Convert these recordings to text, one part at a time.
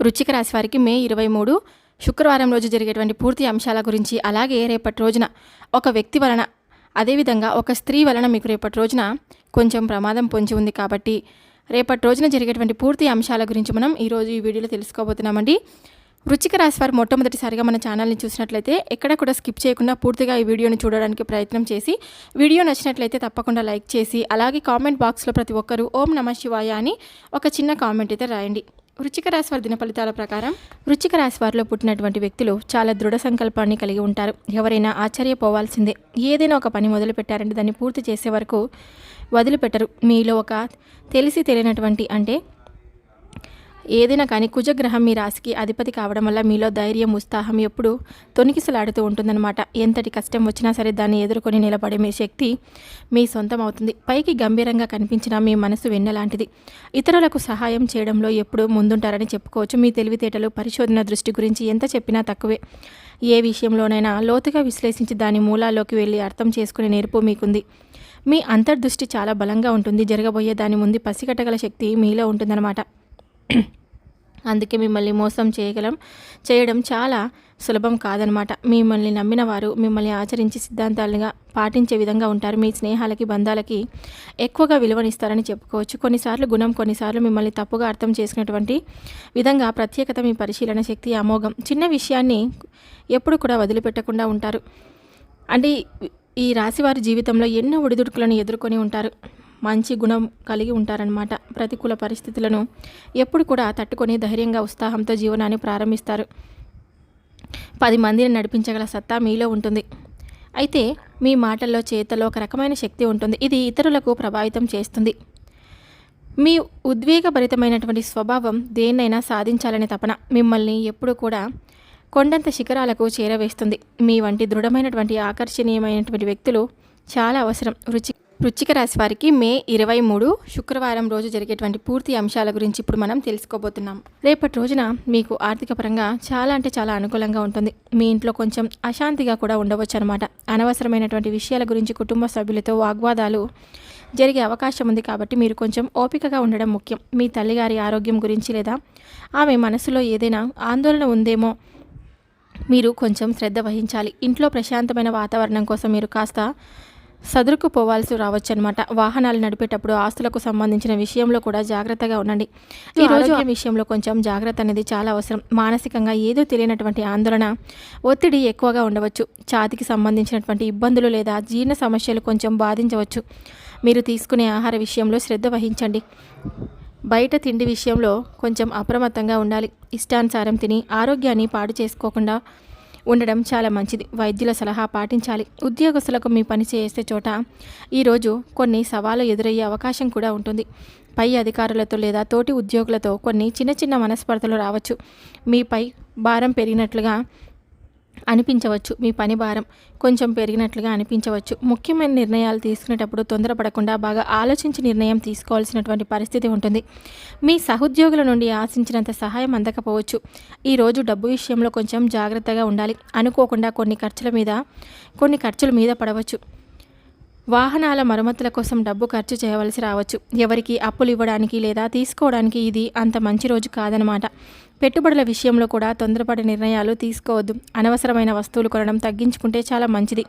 వృచ్చిక రాశి వారికి మే ఇరవై మూడు శుక్రవారం రోజు జరిగేటువంటి పూర్తి అంశాల గురించి అలాగే రేపటి రోజున ఒక వ్యక్తి వలన అదేవిధంగా ఒక స్త్రీ వలన మీకు రేపటి రోజున కొంచెం ప్రమాదం పొంచి ఉంది కాబట్టి రేపటి రోజున జరిగేటువంటి పూర్తి అంశాల గురించి మనం ఈరోజు ఈ వీడియోలో తెలుసుకోబోతున్నామండి. వృచ్చిక రాశి వారు మొట్టమొదటిసారిగా మన ఛానల్ని చూసినట్లయితే ఎక్కడ కూడా స్కిప్ చేయకుండా పూర్తిగా ఈ వీడియోని చూడడానికి ప్రయత్నం చేసి వీడియో నచ్చినట్లయితే తప్పకుండా లైక్ చేసి అలాగే కామెంట్ బాక్స్లో ప్రతి ఒక్కరూ ఓం నమ శివాయ అని ఒక చిన్న కామెంట్ అయితే రాయండి. వృచ్చిక రాశి వారి దిన ఫలితాల ప్రకారం వృచ్చిక రాశి వారిలో పుట్టినటువంటి వ్యక్తులు చాలా దృఢ సంకల్పాన్ని కలిగి ఉంటారు. ఎవరైనా ఆశ్చర్యపోవాల్సిందే. ఏదైనా ఒక పని మొదలు పెట్టారంటే దాన్ని పూర్తి చేసే వరకు వదిలిపెట్టరు. మీలో ఒక తెలిసి తెలియనటువంటి అంటే ఏదైనా కానీ కుజగ్రహం మీ రాశికి అధిపతి కావడం వల్ల మీలో ధైర్యం ఉత్సాహం ఎప్పుడు తొనికిసలాడుతూ ఉంటుందన్నమాట. ఎంతటి కష్టం వచ్చినా సరే దాన్ని ఎదుర్కొని నిలబడే మీ శక్తి మీ సొంతం అవుతుంది పైకి గంభీరంగా కనిపించిన మీ మనసు వెన్నలాంటిది ఇతరులకు సహాయం చేయడంలో ఎప్పుడు ముందుంటారని చెప్పుకోవచ్చు. మీ తెలివితేటలు పరిశోధన దృష్టి గురించి ఎంత చెప్పినా తక్కువే. ఏ విషయంలోనైనా లోతుగా విశ్లేషించి దాని మూలాల్లోకి వెళ్ళి అర్థం చేసుకునే నేర్పు మీకుంది. మీ అంతర్దృష్టి చాలా బలంగా ఉంటుంది. జరగబోయే దాని ముందు పసిగట్టగల శక్తి మీలో ఉంటుందన్నమాట. అందుకే మిమ్మల్ని మోసం చేయగలం. చేయడం చాలా సులభం కాదనమాట. మిమ్మల్ని నమ్మిన వారు మిమ్మల్ని ఆచరించి సిద్ధాంతాలుగా పాటించే విధంగా ఉంటారు. మీ స్నేహాలకి బంధాలకి ఎక్కువగా విలువనిస్తారని చెప్పుకోవచ్చు. కొన్నిసార్లు గుణం కొన్నిసార్లు మిమ్మల్ని తప్పుగా అర్థం చేసుకున్నటువంటి విధంగా ప్రత్యేకత మీ పరిశీలన శక్తి అమోఘం చిన్న విషయాన్ని ఎప్పుడు కూడా వదిలిపెట్టకుండా ఉంటారు. అంటే ఈ రాశివారి జీవితంలో ఎన్నో ఒడిదుడుకులను ఎదుర్కొని ఉంటారు. మంచి గుణం కలిగి ఉంటారనమాట ప్రతికూల పరిస్థితులను. ఎప్పుడు కూడా తట్టుకొని ధైర్యంగా ఉత్సాహంతో జీవనాన్ని ప్రారంభిస్తారు. పది మందిని నడిపించగల సత్తా మీలో ఉంటుంది. అయితే మీ మాటల్లో చేతలో ఒక రకమైన శక్తి ఉంటుంది. ఇది ఇతరులకు ప్రభావితం చేస్తుంది. మీ ఉద్వేగభరితమైనటువంటి స్వభావం దేన్నైనా సాధించాలనే తపన మిమ్మల్ని ఎప్పుడు కూడా కొండంత శిఖరాలకు చేరవేస్తుంది. మీ వంటి దృఢమైనటువంటి ఆకర్షణీయమైనటువంటి వ్యక్తులు చాలా అవసరం. రుచి వృచ్చిక రాశి వారికి మే ఇరవై మూడు శుక్రవారం రోజు జరిగేటువంటి పూర్తి అంశాల గురించి ఇప్పుడు మనం తెలుసుకోబోతున్నాం. రేపటి రోజున మీకు ఆర్థిక పరంగా చాలా అంటే చాలా అనుకూలంగా ఉంటుంది. మీ ఇంట్లో కొంచెం అశాంతిగా కూడా ఉండవచ్చు అనమాట అనవసరమైనటువంటి విషయాల గురించి కుటుంబ సభ్యులతో వాగ్వాదాలు జరిగే అవకాశం ఉంది కాబట్టి మీరు కొంచెం ఓపికగా ఉండడం ముఖ్యం. మీ తల్లిగారి ఆరోగ్యం గురించి లేదా ఆమె మనసులో ఏదైనా ఆందోళన ఉందేమో మీరు కొంచెం శ్రద్ధ వహించాలి. ఇంట్లో ప్రశాంతమైన వాతావరణం కోసం మీరు కాస్త సదురుకుపోవాల్సి రావచ్చు అనమాట వాహనాలు నడిపేటప్పుడు ఆస్తులకు సంబంధించిన విషయంలో కూడా జాగ్రత్తగా ఉండండి. ఈ రోజు ఆ విషయంలో కొంచెం జాగ్రత్త అనేది చాలా అవసరం. మానసికంగా ఏదో తెలియనటువంటి ఆందోళన ఒత్తిడి ఎక్కువగా ఉండవచ్చు. ఛాతికి సంబంధించినటువంటి ఇబ్బందులు లేదా జీర్ణ సమస్యలు కొంచెం బాధించవచ్చు. మీరు తీసుకునే ఆహార విషయంలో శ్రద్ధ వహించండి. బయట తిండి విషయంలో కొంచెం అప్రమత్తంగా ఉండాలి. ఇష్టానుసారం తిని ఆరోగ్యాన్ని పాడు చేసుకోకుండా ఉండడం చాలా మంచిది. వైద్యుల సలహా పాటించాలి. ఉద్యోగస్తులకు మీ పని చేసే చోట ఈరోజు కొన్ని సవాలు ఎదురయ్యే అవకాశం కూడా ఉంటుంది. పై అధికారులతో లేదా తోటి ఉద్యోగులతో కొన్ని చిన్న చిన్న మనస్పర్ధలు రావచ్చు. మీపై భారం పెరిగినట్లుగా అనిపించవచ్చు. మీ పని భారం కొంచెం పెరిగినట్లుగా అనిపించవచ్చు. ముఖ్యమైన నిర్ణయాలు తీసుకునేటప్పుడు తొందరపడకుండా బాగా ఆలోచించి నిర్ణయం తీసుకోవాల్సినటువంటి పరిస్థితి ఉంటుంది. మీ సహోద్యోగుల నుండి ఆశించినంత సహాయం అందకపోవచ్చు. ఈరోజు డబ్బు విషయంలో కొంచెం జాగ్రత్తగా ఉండాలి. అనుకోకుండా కొన్ని ఖర్చుల మీద కొన్ని ఖర్చుల మీద పడవచ్చు. వాహనాల మరమ్మతుల కోసం డబ్బు ఖర్చు చేయవలసి రావచ్చు. ఎవరికి అప్పులు ఇవ్వడానికి లేదా తీసుకోవడానికి ఇది అంత మంచి రోజు కాదనమాట పెట్టుబడుల విషయంలో కూడా తొందరపడి నిర్ణయాలు తీసుకోవద్దు. అనవసరమైన వస్తువులు కొనడం తగ్గించుకుంటే చాలా మంచిది.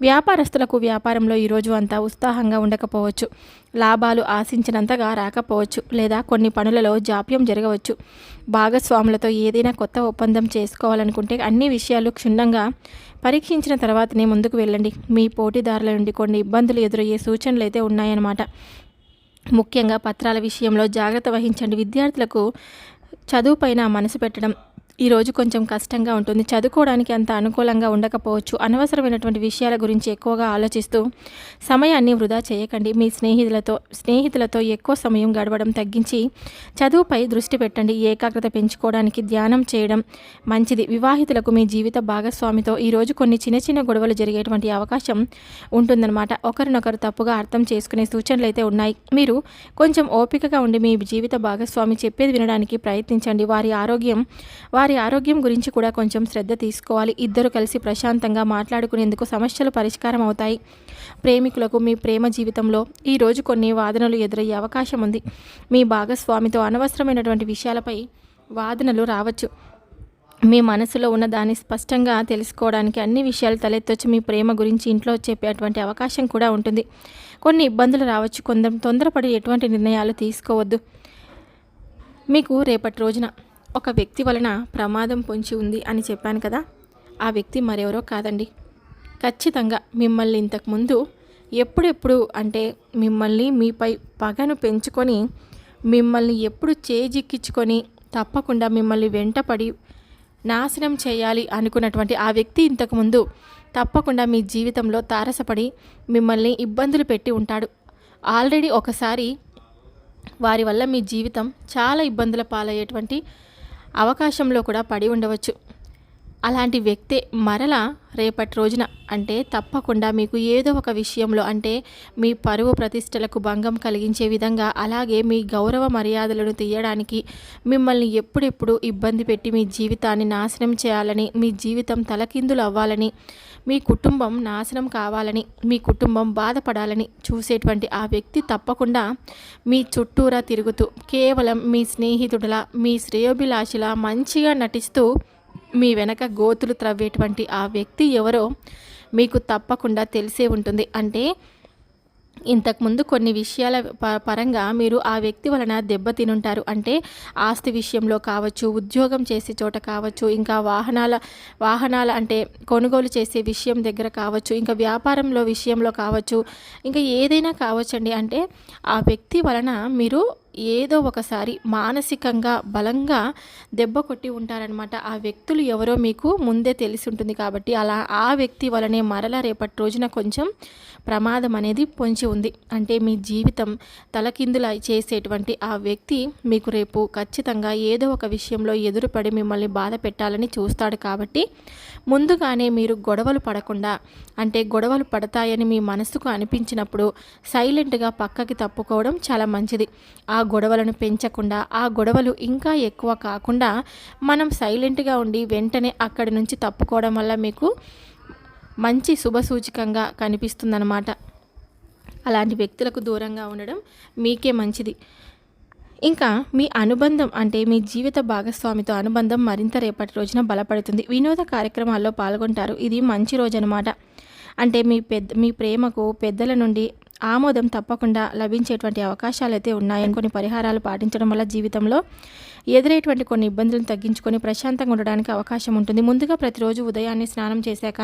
వ్యాపారస్తులకు వ్యాపారంలో ఈరోజు అంతా ఉత్సాహంగా ఉండకపోవచ్చు. లాభాలు ఆశించినంతగా రాకపోవచ్చు లేదా కొన్ని పనులలో జాప్యం జరగవచ్చు. భాగస్వాములతో ఏదైనా కొత్త ఒప్పందం చేసుకోవాలనుకుంటే అన్ని విషయాలు క్షుణ్ణంగా పరీక్షించిన తర్వాతనే ముందుకు వెళ్ళండి. మీ పోటీదారుల నుండి కొన్ని ఇబ్బందులు ఎదురయ్యే సూచనలు అయితే ఉన్నాయన్నమాట. ముఖ్యంగా పత్రాల విషయంలో జాగ్రత్త వహించండి. విద్యార్థులకు చదువుపైన మనసు పెట్టడం. ఈరోజు కొంచెం కష్టంగా ఉంటుంది. చదువుకోవడానికి అంత అనుకూలంగా ఉండకపోవచ్చు. అనవసరమైనటువంటి విషయాల గురించి ఎక్కువగా ఆలోచిస్తూ సమయాన్ని వృధా చేయకండి. మీ స్నేహితులతో స్నేహితులతో ఎక్కువ సమయం గడవడం తగ్గించి చదువుపై దృష్టి పెట్టండి. ఏకాగ్రత పెంచుకోవడానికి ధ్యానం చేయడం మంచిది. వివాహితులకు మీ జీవిత భాగస్వామితో ఈరోజు కొన్ని చిన్న చిన్న గొడవలు జరిగేటువంటి అవకాశం ఉంటుందన్నమాట. ఒకరినొకరు తప్పుగా అర్థం చేసుకునే సూచనలు అయితే ఉన్నాయి. మీరు కొంచెం ఓపికగా ఉండి మీ జీవిత భాగస్వామి చెప్పేది వినడానికి ప్రయత్నించండి. వారి ఆరోగ్యం వారి వారి ఆరోగ్యం గురించి కూడా కొంచెం శ్రద్ధ తీసుకోవాలి. ఇద్దరు కలిసి ప్రశాంతంగా మాట్లాడుకునేందుకు సమస్యలు పరిష్కారం అవుతాయి. ప్రేమికులకు మీ ప్రేమ జీవితంలో ఈరోజు కొన్ని వాదనలు ఎదురయ్యే అవకాశం ఉంది. మీ భాగస్వామితో అనవసరమైనటువంటి విషయాలపై వాదనలు రావచ్చు. మీ మనసులో ఉన్న దాన్ని స్పష్టంగా తెలుసుకోవడానికి అన్ని విషయాలు తలెత్తొచ్చి మీ ప్రేమ గురించి ఇంట్లో చెప్పేటువంటి అవకాశం కూడా ఉంటుంది. కొన్ని ఇబ్బందులు రావచ్చు. కొందరు తొందరపడి ఎటువంటి నిర్ణయాలు తీసుకోవద్దు. మీకు రేపటి రోజున ఒక వ్యక్తి వలన ప్రమాదం పొంచి ఉంది అని చెప్పాను కదా ఆ వ్యక్తి మరెవరో కాదండి. ఖచ్చితంగా మిమ్మల్ని ఇంతకుముందు ఎప్పుడెప్పుడు అంటే మిమ్మల్ని మీపై పగను పెంచుకొని మిమ్మల్ని ఎప్పుడు చేజిక్కించుకొని తప్పకుండా మిమ్మల్ని వెంటపడి నాశనం చేయాలి అనుకున్నటువంటి ఆ వ్యక్తి ఇంతకుముందు తప్పకుండా మీ జీవితంలో తారసపడి మిమ్మల్ని ఇబ్బందులు పెట్టి ఉంటాడు. ఆల్రెడీ ఒకసారి వారి వల్ల మీ జీవితం చాలా ఇబ్బందుల పాలయ్యేటువంటి అవకాశంలో కూడా పడి ఉండవచ్చు. అలాంటి వ్యక్తే మరలా రేపటి రోజున అంటే తప్పకుండా మీకు ఏదో ఒక విషయంలో అంటే మీ పరువు ప్రతిష్టలకు భంగం కలిగించే విధంగా అలాగే మీ గౌరవ మర్యాదలను తీయడానికి మిమ్మల్ని ఎప్పుడెప్పుడు ఇబ్బంది పెట్టి మీ జీవితాన్ని నాశనం చేయాలని మీ జీవితం తలకిందులు అవ్వాలని మీ కుటుంబం నాశనం కావాలని మీ కుటుంబం బాధపడాలని చూసేటువంటి ఆ వ్యక్తి తప్పకుండా మీ చుట్టూరా తిరుగుతూ కేవలం మీ స్నేహితుడిలా మీ శ్రేయోభిలాషిలా మంచిగా నటిస్తూ మీ వెనక గోతులు త్రవ్వేటువంటి ఆ వ్యక్తి ఎవరో మీకు తప్పకుండా తెలిసే ఉంటుంది. అంటే ఇంతకుముందు కొన్ని విషయాల పరంగా మీరు ఆ వ్యక్తి వలన దెబ్బతినుంటారు అంటే ఆస్తి విషయంలో కావచ్చు ఉద్యోగం చేసే చోట కావచ్చు ఇంకా వాహనాల వాహనాల అంటే కొనుగోలు చేసే విషయం దగ్గర కావచ్చు ఇంకా వ్యాపారంలో విషయంలో కావచ్చు ఇంకా ఏదైనా కావచ్చండి. అంటే ఆ వ్యక్తి వలన మీరు ఏదో ఒకసారి మానసికంగా బలంగా దెబ్బ కొట్టి ఉంటారనమాట ఆ వ్యక్తులు ఎవరో మీకు ముందే తెలిసి ఉంటుంది కాబట్టి అలా ఆ వ్యక్తి వలనే మరల రేపటి రోజున కొంచెం ప్రమాదం అనేది పొంచి ఉంది. అంటే మీ జీవితం తలకిందుల చేసేటువంటి ఆ వ్యక్తి మీకు రేపు ఖచ్చితంగా ఏదో ఒక విషయంలో ఎదురుపడి మిమ్మల్ని బాధ పెట్టాలని చూస్తాడు కాబట్టి ముందుగానే మీరు గొడవలు పడకుండా అంటే గొడవలు పడతాయని మీ మనసుకు అనిపించినప్పుడు సైలెంట్గా పక్కకి తప్పుకోవడం చాలా మంచిది. ఆ గొడవలను పెంచకుండా ఆ గొడవలు ఇంకా ఎక్కువ కాకుండా మనం సైలెంట్గా ఉండి వెంటనే అక్కడి నుంచి తప్పుకోవడం వల్ల మీకు మంచి శుభసూచకంగా కనిపిస్తుందన్నమాట. అలాంటి వ్యక్తులకు దూరంగా ఉండడం మీకే మంచిది. ఇంకా మీ అనుబంధం అంటే మీ జీవిత భాగస్వామితో అనుబంధం మరింత రేపటి రోజున బలపడుతుంది. వినోద కార్యక్రమాల్లో పాల్గొంటారు. ఇది మంచి రోజు అనమాట అంటే మీ పెద్ద మీ ప్రేమకు పెద్దల నుండి ఆమోదం తప్పకుండా లభించేటువంటి అవకాశాలు అయితే ఉన్నాయని కొన్ని పరిహారాలు పాటించడం వల్ల జీవితంలో ఎదురేటువంటి కొన్ని ఇబ్బందులను తగ్గించుకొని ప్రశాంతంగా ఉండడానికి అవకాశం ఉంటుంది. ముందుగా ప్రతిరోజు ఉదయాన్నే స్నానం చేశాక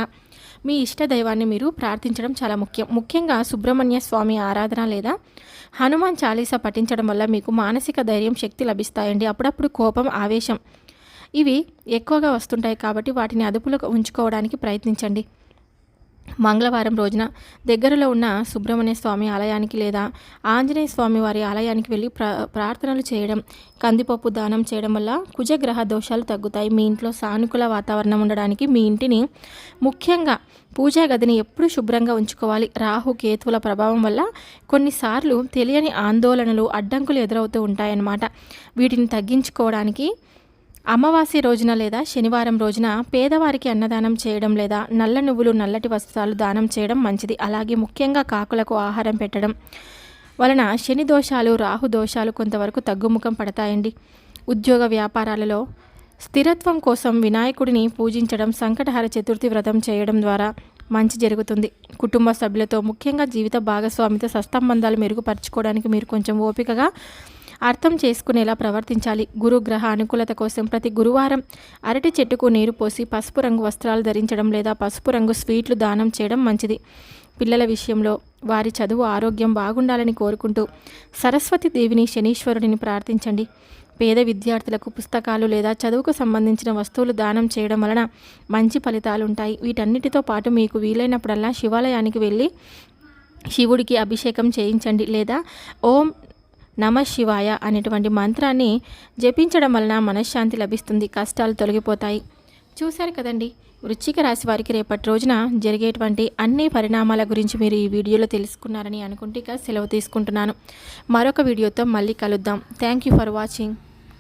మీ ఇష్ట దైవాన్ని మీరు ప్రార్థించడం చాలా ముఖ్యం. ముఖ్యంగా సుబ్రహ్మణ్య స్వామి ఆరాధన లేదా హనుమాన్ చాలీసా పఠించడం వల్ల మీకు మానసిక ధైర్యం శక్తి లభిస్తాయండి. అప్పుడప్పుడు కోపం ఆవేశం ఇవి ఎక్కువగా వస్తుంటాయి కాబట్టి వాటిని అదుపులో ఉంచుకోవడానికి ప్రయత్నించండి. మంగళవారం రోజున దగ్గరలో ఉన్న సుబ్రహ్మణ్య స్వామి ఆలయానికి లేదా ఆంజనేయ స్వామి వారి ఆలయానికి వెళ్ళి ప్ర ప్రార్థనలు చేయడం కందిపప్పు దానం చేయడం వల్ల కుజగ్రహ దోషాలు తగ్గుతాయి. మీ ఇంట్లో సానుకూల వాతావరణం ఉండడానికి మీ ఇంటిని ముఖ్యంగా పూజా గదిని ఎప్పుడు శుభ్రంగా ఉంచుకోవాలి. రాహు కేతువుల ప్రభావం వల్ల కొన్నిసార్లు తెలియని ఆందోళనలు అడ్డంకులు ఎదురవుతూ ఉంటాయన్నమాట. వీటిని తగ్గించుకోవడానికి అమావాస్య రోజున లేదా శనివారం రోజున పేదవారికి అన్నదానం చేయడం లేదా నల్ల నువ్వులు నల్లటి వస్త్రాలు దానం చేయడం మంచిది. అలాగే ముఖ్యంగా కాకులకు ఆహారం పెట్టడం వలన శని దోషాలు రాహు దోషాలు కొంతవరకు తగ్గుముఖం పడతాయండి. ఉద్యోగ వ్యాపారాలలో స్థిరత్వం కోసం వినాయకుడిని పూజించడం సంకటహార చతుర్థి వ్రతం చేయడం ద్వారా మంచి జరుగుతుంది. కుటుంబ సభ్యులతో ముఖ్యంగా జీవిత భాగస్వామితో సస్తంబంధాలు మెరుగుపరచుకోవడానికి మీరు కొంచెం ఓపికగా అర్థం చేసుకునేలా ప్రవర్తించాలి. గురుగ్రహ అనుకూలత కోసం ప్రతి గురువారం అరటి చెట్టుకు నీరు పోసి పసుపు రంగు వస్త్రాలు ధరించడం లేదా పసుపు రంగు స్వీట్లు దానం చేయడం మంచిది. పిల్లల విషయంలో వారి చదువు ఆరోగ్యం బాగుండాలని కోరుకుంటూ సరస్వతి దేవిని శనీశ్వరుడిని ప్రార్థించండి. పేద విద్యార్థులకు పుస్తకాలు లేదా చదువుకు సంబంధించిన వస్తువులు దానం చేయడం వలన మంచి ఫలితాలు ఉంటాయి వీటన్నిటితో పాటు మీకు వీలైనప్పుడల్లా శివాలయానికి వెళ్ళి శివుడికి అభిషేకం చేయించండి లేదా ఓం నమ శివాయ అనేటువంటి మంత్రాన్ని జపించడం వలన మనశ్శాంతి లభిస్తుంది కష్టాలు తొలగిపోతాయి. చూశారు కదండి వృశ్చిక రాశి వారికి రేపటి రోజున జరిగేటువంటి అన్ని పరిణామాల గురించి మీరు ఈ వీడియోలో తెలుసుకున్నారని అనుకుంటే ఇక సెలవు తీసుకుంటున్నాను. మరొక వీడియోతో మళ్ళీ కలుద్దాం. Thank you for watching